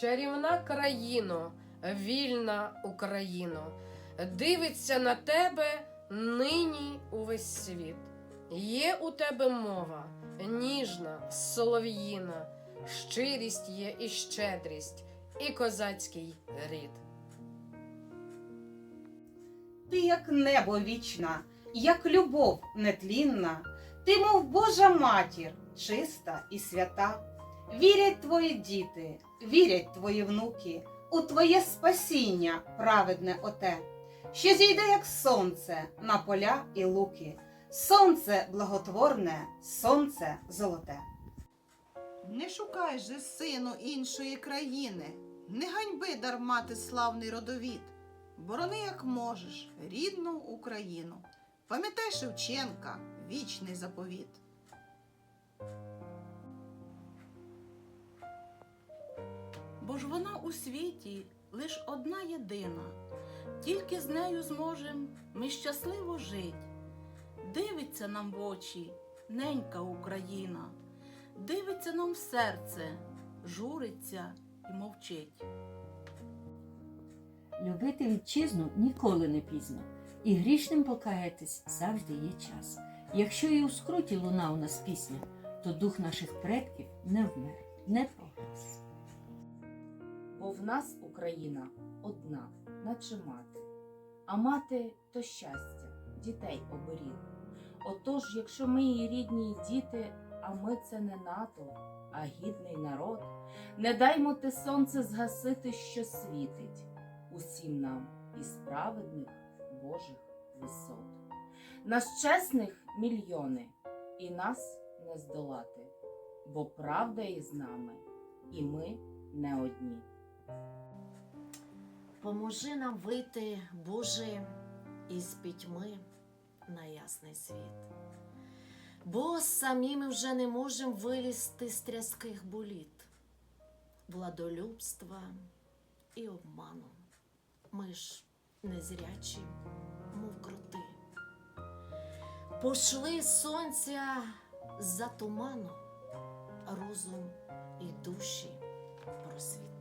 Чарівна країно, вільна Україно, дивиться на тебе нині увесь світ. Є у тебе мова, ніжна, солов'їна, щирість є і щедрість, і козацький рід. Ти як небо вічна, як любов нетлінна, ти, мов Божа матір, чиста і свята. Вірять твої діти, вірять твої внуки, у твоє спасіння, праведне оте, що зійде, як сонце на поля і луки, сонце благотворне, сонце золоте. Не шукай же, сину, іншої країни, не ганьби дарма ти славний родовід. Борони, як можеш, рідну Україну. Пам'ятай Шевченка, вічний заповіт. Бо ж вона у світі лиш одна єдина, тільки з нею зможем ми щасливо жить. Дивиться нам в очі ненька Україна, дивиться нам в серце, журиться і мовчить. Любити вітчизну ніколи не пізно, і грішним покаятись завжди є час. Якщо і у скруті луна у нас пісня, то дух наших предків не вмер, не погас. Бо в нас Україна одна, наче мати, а мати то щастя, дітей оберіг. Отож, якщо ми її рідні діти, а ми це не НАТО, а гідний народ, не даймо те сонце згасити, що світить усім нам із праведних Божих висот. Нас чесних мільйони, і нас не здолати, бо правда із нами, і ми не одні. Поможи нам вийти, Боже, із пітьми на ясний світ. Бо самі ми вже не можемо вилізти з тряских боліт, владолюбства і обману. Ми ж незрячі, мов кроти. Пошли сонця за туману, розум і душі просвіти.